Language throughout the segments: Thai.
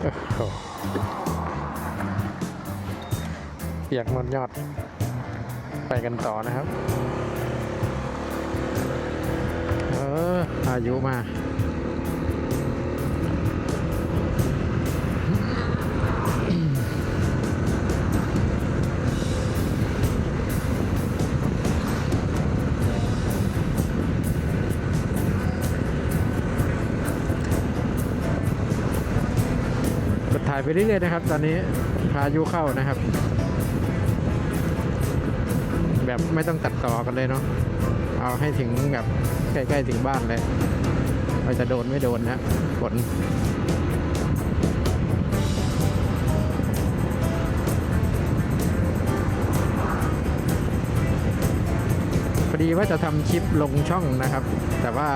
โอ้โหเปียกหมดยอด ไปกันต่อนะครับ เอออายุมาายไปเรื่อยๆนะครับ ตอนนี้พายุเข้านะครับ แบบไม่ต้องตัดต่อกันเลยเนาะเอาให้ถึงแบบใกล้ๆถึงบ้านเลยว่าจะโดนไม่โดนนะฝนพอดีว่าจะทำคลิปลงช่องนะครับ แต่ว่า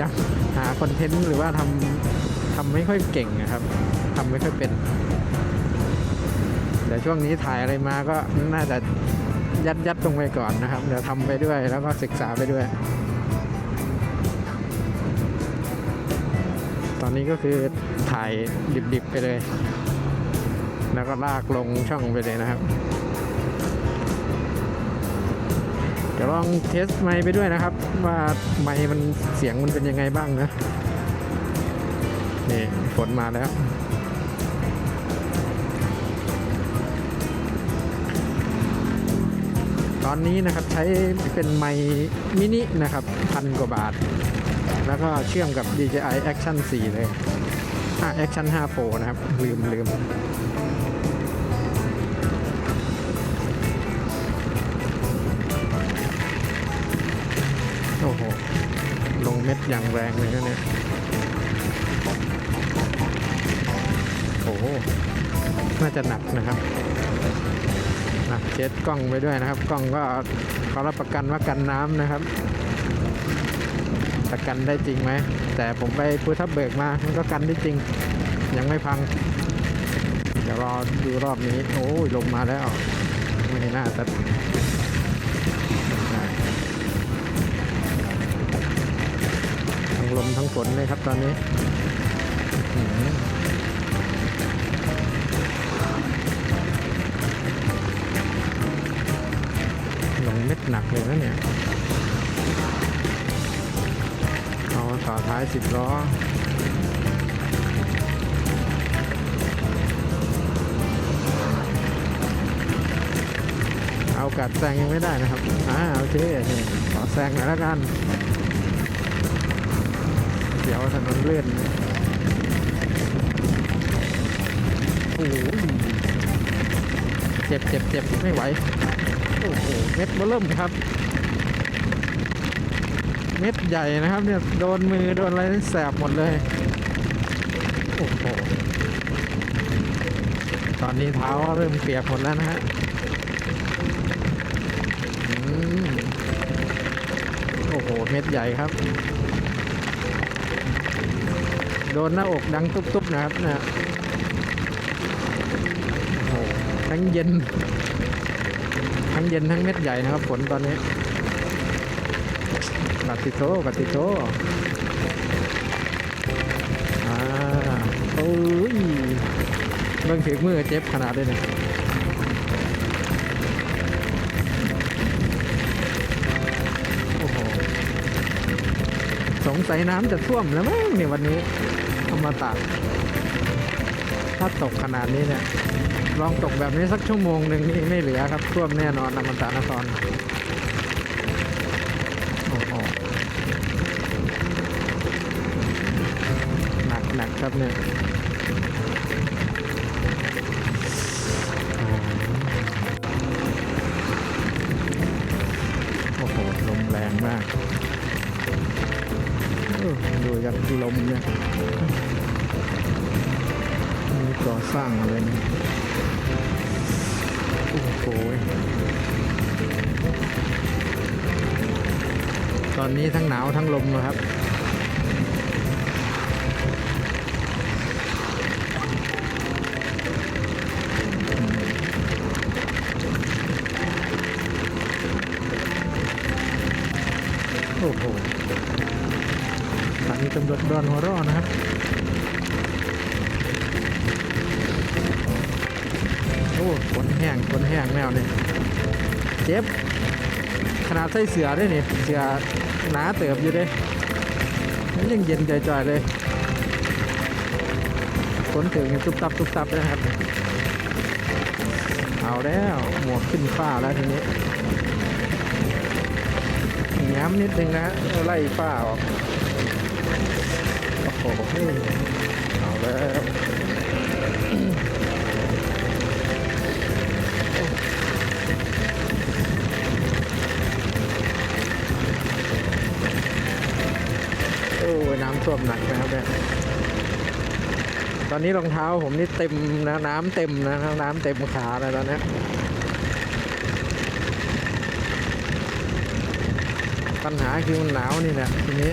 ยังหาคอนเทนต์หรือว่าทำทำไม่ค่อยเก่งนะครับ ทำไม่ค่อยเป็นเดี๋ยวช่วงนี้ถ่ายอะไรมาก็น่าจะยัดยัดๆลงไปก่อนนะครับ เดี๋ยวทำไปด้วยแล้วก็ศึกษาไปด้วย ตอนนี้ก็คือถ่ายดิบๆไปเลย แล้วก็ลากลงช่องไปเลยนะครับเดี๋ยวลองเทสไมค์ไปด้วยนะครับ ว่าไมค์มันเสียงมันเป็นยังไงบ้างนะ นี่ฝนมาแล้ว ตอนนี้นะครับใช้เป็นไมมินินะครับพันกว่าบาท แล้วก็เชื่อมกับ DJI Action 4 เลยอะ Action 5 Pro นะครับ ลืมลืมโอ้โห ลงเม็ดอย่างแรงเลยนะเนี่ยโอ้โห น่าจะหนักนะครับ เช็ดกล้องไปด้วยนะครับ กล้องก็เขารับประกันว่ากันน้ำนะครับ ประกันได้จริงไหม แต่ผมไปภูทับเบิกมา มันก็กันได้จริง ยังไม่พัง เดี๋ยวรอดูรอบนี้ โอ้ยลงมาแล้ว ไม่น่าจะได้ทั้งลมทั้งฝนเลยครับตอนนี้ เม็นักเลยนะเนี่ยเอาต่อท้ายสิบล้อเอากัดแซงยังไม่ได้นะครับอ่าโอเคขอแซงหน่อยแล้วกันเดี๋ยวถนนเลื่อนโอ้โหเจ็บเจ็บเจ็บไม่ไหว เม็ดเบเริ่มครับ เม็ดใหญ่นะครับเนี่ยโดนมือโดนอะไรแสบหมดเลย โอ้โห ตอนนี้เท้าเริ่มเปียกหมดแล้วนะฮะอืมโอ้โห เม็ดใหญ่ครับ โดนหน้าอกดังตุ๊บๆนะครับเนี่ยโอ้โหทั้งเย็น ทั้งเย็นทั้งเม็ดใหญ่นะครับฝนตอนนี้ปฏิโทปฏิโทอ่าโอ้ยเบิ่งถือมือเจ็บขนาดเลยเนี่ยโอ้โหสงสัยน้ำจะท่วมแล้วมั้งเนี่ยวันนี้เอามาตากถ้าตกขนาดนี้เนี่ย ลองตกแบบนี้สักชั่วโมงหนึ่งนี่ไม่เหลือครับท่วมแน่นอนอมตะนครโอ้โหหนักหนักครับเนี่ยโอ้โหลมแรงมากเออดูจากลมเนี่ย ก่อสร้างอะไรเนี่ยโอ้โหตอนนี้ทั้งหนาวทั้งลมนะครับ ขนแห้งขนแห้งแมวนี่เจ็บ ขนาดใส่เสือด้วยนี่ เสือหนาเติบอยู่เด้ยังเย็นจ่อยๆเลยขนถึงตุบตับตุบตับเลยนะครับ เอาแล้ว หมวกขึ้นฟ้าแล้วทีนี้ย้ำนิดนึงนะไล่ฟ้าออก โอ้โหเอาแล้ว ท่วมหนักนะครับเนี่ยตอนนี้รองเท้าผมนี่เต็มนะน้ำเต็มนะครับน้ำเต็มขาแล้วตอนนี้ปัญหาคือมันหนาวนี่แหละทีนี้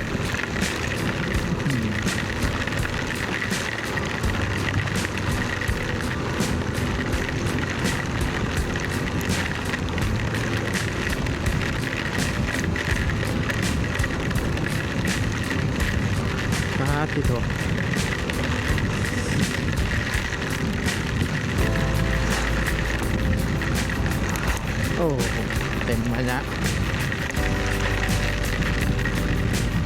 อ้เต็มมาละ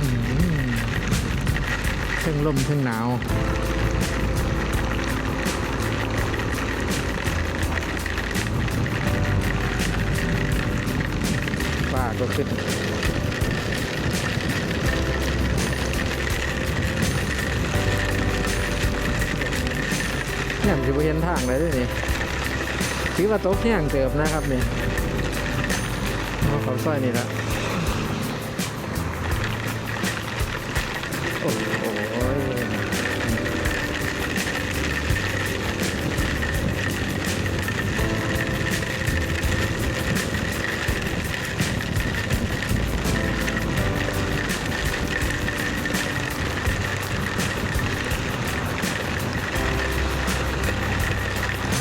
อืมเทั้งลมเทั้งหนาวฟ้าก็ขึ้นเนี่ยมันจะไปเห็นทางเลยด้วยนี่ถือว่าโต๊ะแห้งเติบนะครับเนี่ย เอาเขาสร้อยนี่ละโอ้โห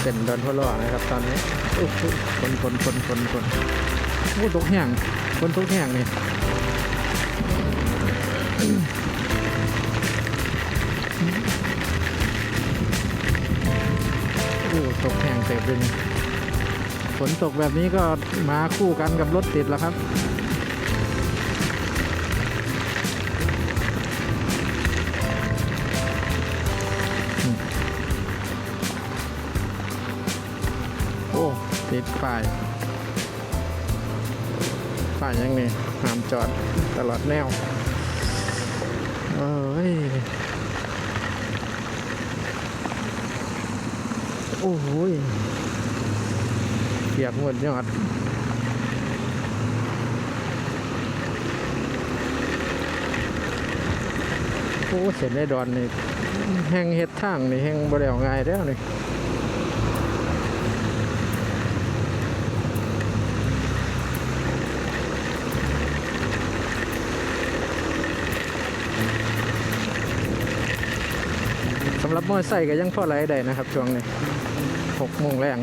เป็นโดนทั่วโลกนะครับตอนนี้โอ้โหคนคนคนคนคน โอ้ตกแห้งคนตกแห้งนี่โอ้ตกแห้งเต็มเลยฝนตกแบบนี้ก็มาคู่กันกับรถติดแล้วครับโอ้ติดป้าย ป่ายยังนี่ห้ามจอดตลอดแนว เอ้ย โอ้โหยเปียกหมดยอดโอ้เสร็จได้ดอนนี่แห้งเฮ็ดทางนี่แห้งบ่ได้เอาง่ายแล้วนี่ รับมอไซค์ก็ยังพอไหลได้นะครับ ช่วงนี้หกโมงแรง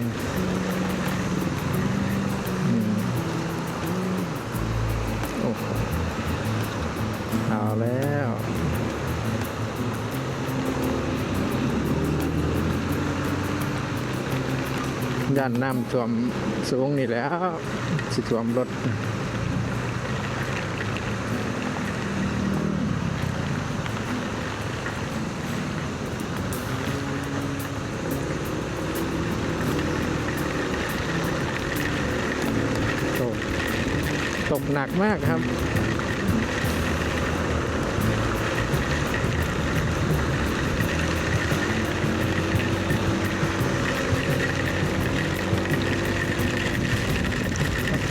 เอาแล้วย่านน้ำท่วมสูงนี่แล้ว สิท่วมรถ กหนักมากครับ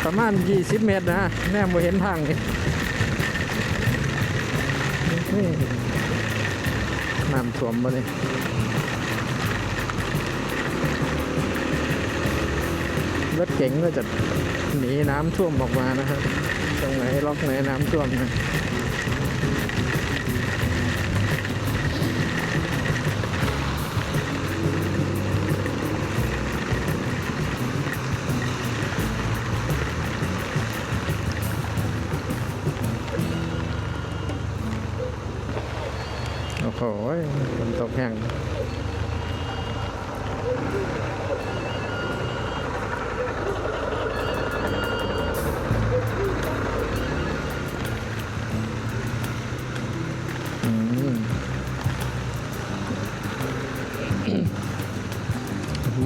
ประมาณ 20 เมตรนะแน่บ่เห็นทางนี่นี่น้ำท่วมมาเลยรถเก๋งก็จะ หนีน้ำท่วมออกมานะครับตรงไหนล็อกไหนน้ำท่วมนะ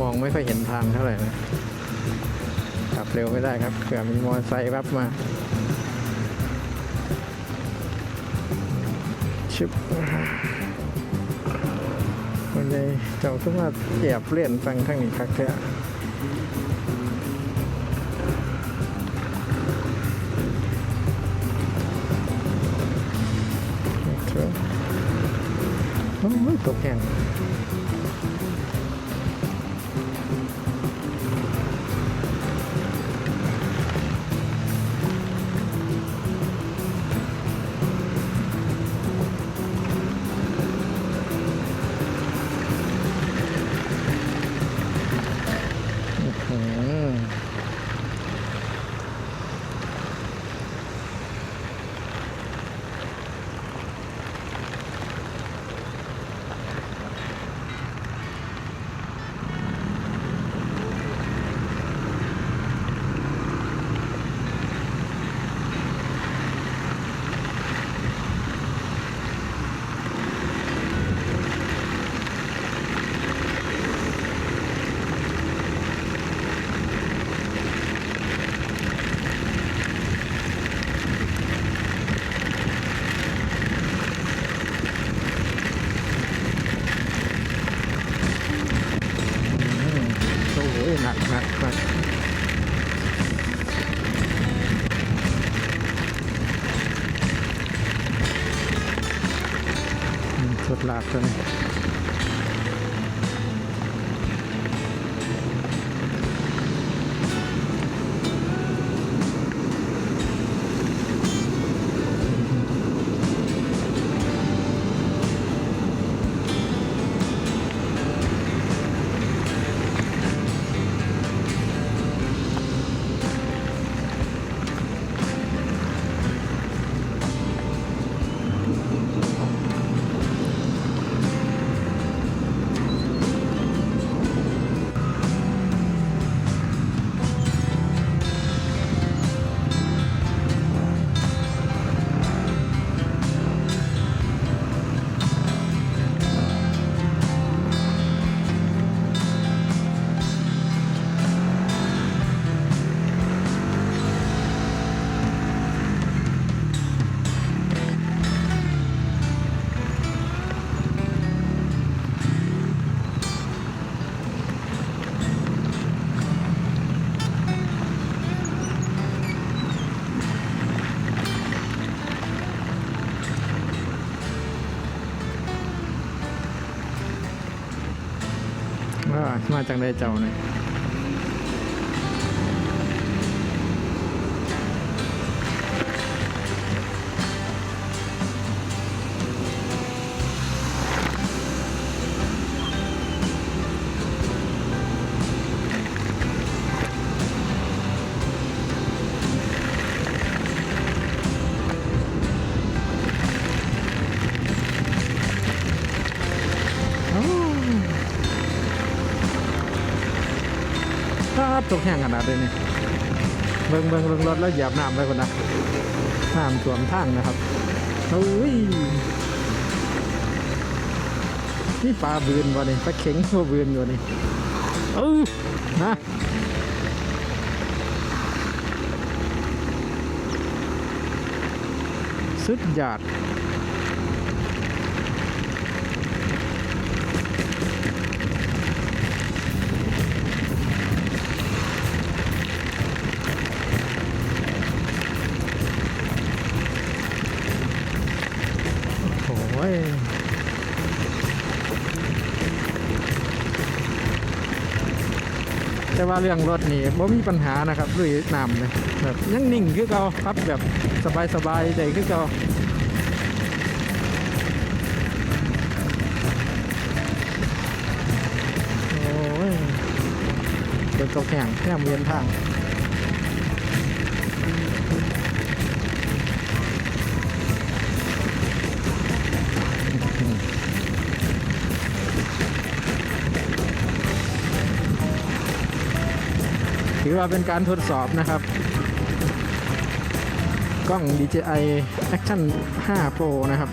องไม่ค่อยเห็นทางเท่าไหร่นะขับเร็วไม่ได้ครับเผื่อมีมอเตอร์ไซค์รับมาชิบวันนี้เจ้าขึ้นมาแอบเล่นฟังข้างนี้คักแท้เถอะโอ้ยตกแข่ง อืมสุดหลากตัวนี้ มาจากใดเจ้าเนี่ย ตกแห้งขนาดเลยนี่เบิ่งเบิ่งเบิ่งรถแล้วเหยียบน้ำไปคนนะน้ำท่วมทางนะครับโอ้ยนี่ปลาบืนวะนี่ปลาเข็งตัวบืนอยู่นี่เออนะสุดยอด แต่ว่าเรื่องรถนี่บ่มีปัญหานะครับลุยน้ำเลยแบบยังนิ่งคือเก่าครับแบบสบายๆใจคือเก่าโอ้ยเป็นตัวแข่งแค่เวียนทาง ถือว่าเป็นการทดสอบนะครับ กล้อง DJI Action 5 Pro นะครับ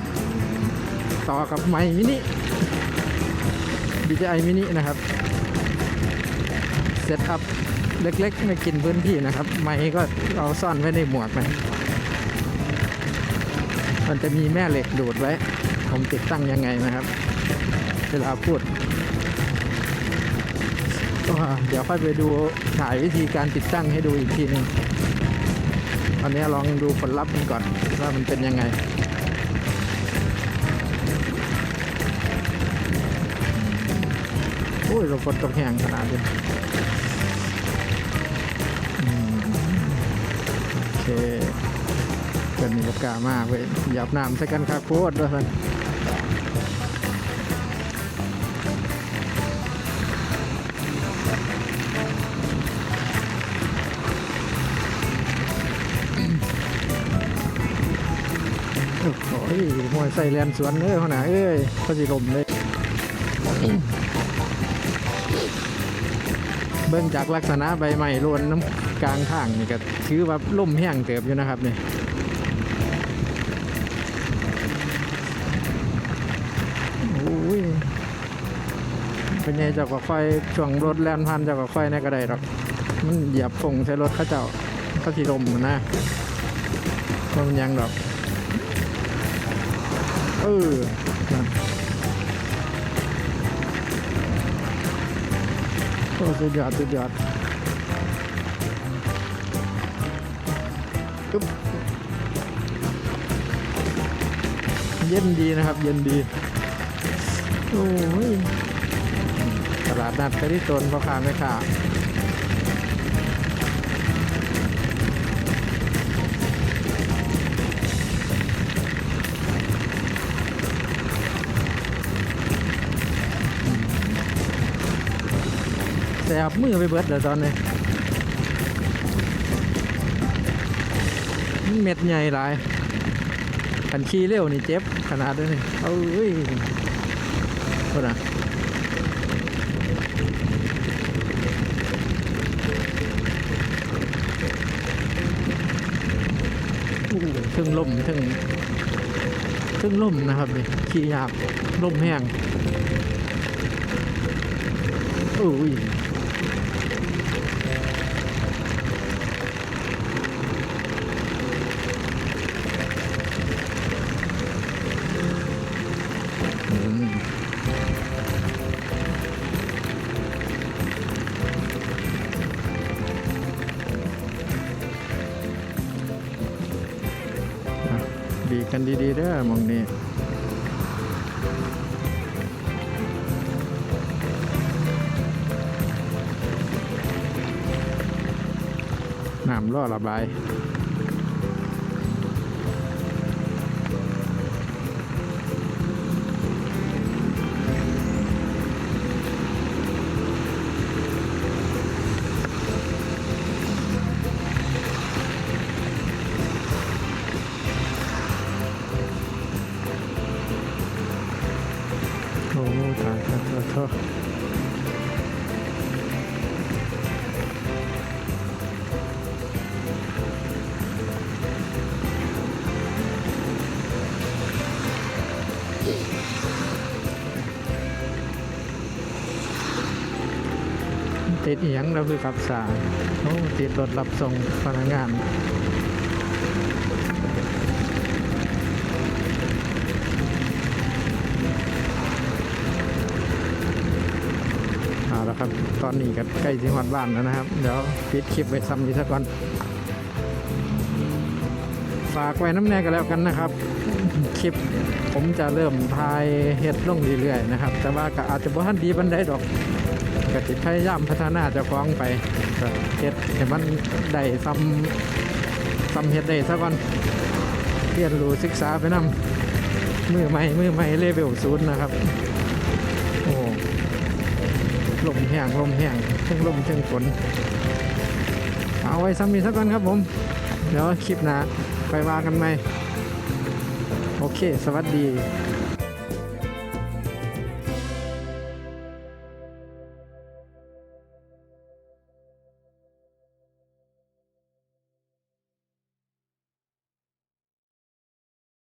ต่อกับไมค์มินิ DJI Mini นะครับเซตอัพเล็กๆ ไม่กินพื้นที่นะครับ ไม้ก็เอาซ่อนไว้ในหมวกนะมันจะมีแม่เหล็กดูดไว้ ผมติดตั้งยังไงนะครับ เวลาพูด เดี๋ยวค่อยไปดูถ่ายวิธีการติดตั้งให้ดูอีกทีหนึ่งตอนนี้ลองดูผลลัพธ์มันก่อนว่ามันเป็นยังไงโอ้ยเราฝนตกแห้งขนาดนี้โอเคเป็นมีโอกามากเว้ยหยับน้ำใส่กันคาโคตรด้วยมัน อ้โหมวยใส่แลนสวนเอ้ยขนาดเอ้ยก็สิลมเลย เบิ่งจากลักษณะใบไม้โรวนน้ำกลางทางนี่ก็ถือว่าล่มแห้งเติบอยู่นะครับนี่โอ้ยเป็นไงเจ้าก็ค่อยช่วงรถแล่นพันเจ้าก็ค่อยนี่ก็ไดหรอก มันเหยียบฟงใช้รถเขาเจ้าเขาสีลมนะมันยังดอก เออนั่นโอ้สุดยอดสุดยอดปึ๊บเย็นดีนะครับ เย็นดี โอ้ยตลาดนัดกระดิตนพ่อค้าแม่ค้า แสบมือไปเบิดเดี๋ยวตอนนี้เม็ดใหญ่หลายขันขี้เร็วนี่เจ็บขนาดนี้นี่เอ้ยโทษนะอู้ถึงลมถึงถึงลมนะครับนี่ขี้ยากลมแห้งโอ้ย น้ำรอระบาย ติดอหยังเราคือขับสายโอ้ติดรถรับส่งพนักงานเอาละครับ ตอนนี้ก็ใกล้ถึงวัดบ้านแล้วนะครับ เดี๋ยวปิดคลิปไว้ซ้ำอีกสักก่อนฝากไว้น้ำแน่กันแล้วกันนะครับ คลิปผมจะเริ่มทายเฮ็ดลงเรื่อยๆนะครับ แต่ว่าก็อาจจะบ่ทันดีบันไดดอก ก็ติพยายามพัฒนาเจ้าของไปก็เฮ็ดให้มันได้ซ้ำซ้ำเฮ็ดได้ซะก่อนเรียนรู้ศึกษาไปนำมือใหม่มือใหม่เลเวลศูนย์นะครับ โอ้ลมแห้งลมแห้งเชิงลมเชิงฝนเอาไว้ซ้ำนี้สักก่อนครับผม เดี๋ยวคลิปหน้าไปว่ากันไหมโอเค สวัสดี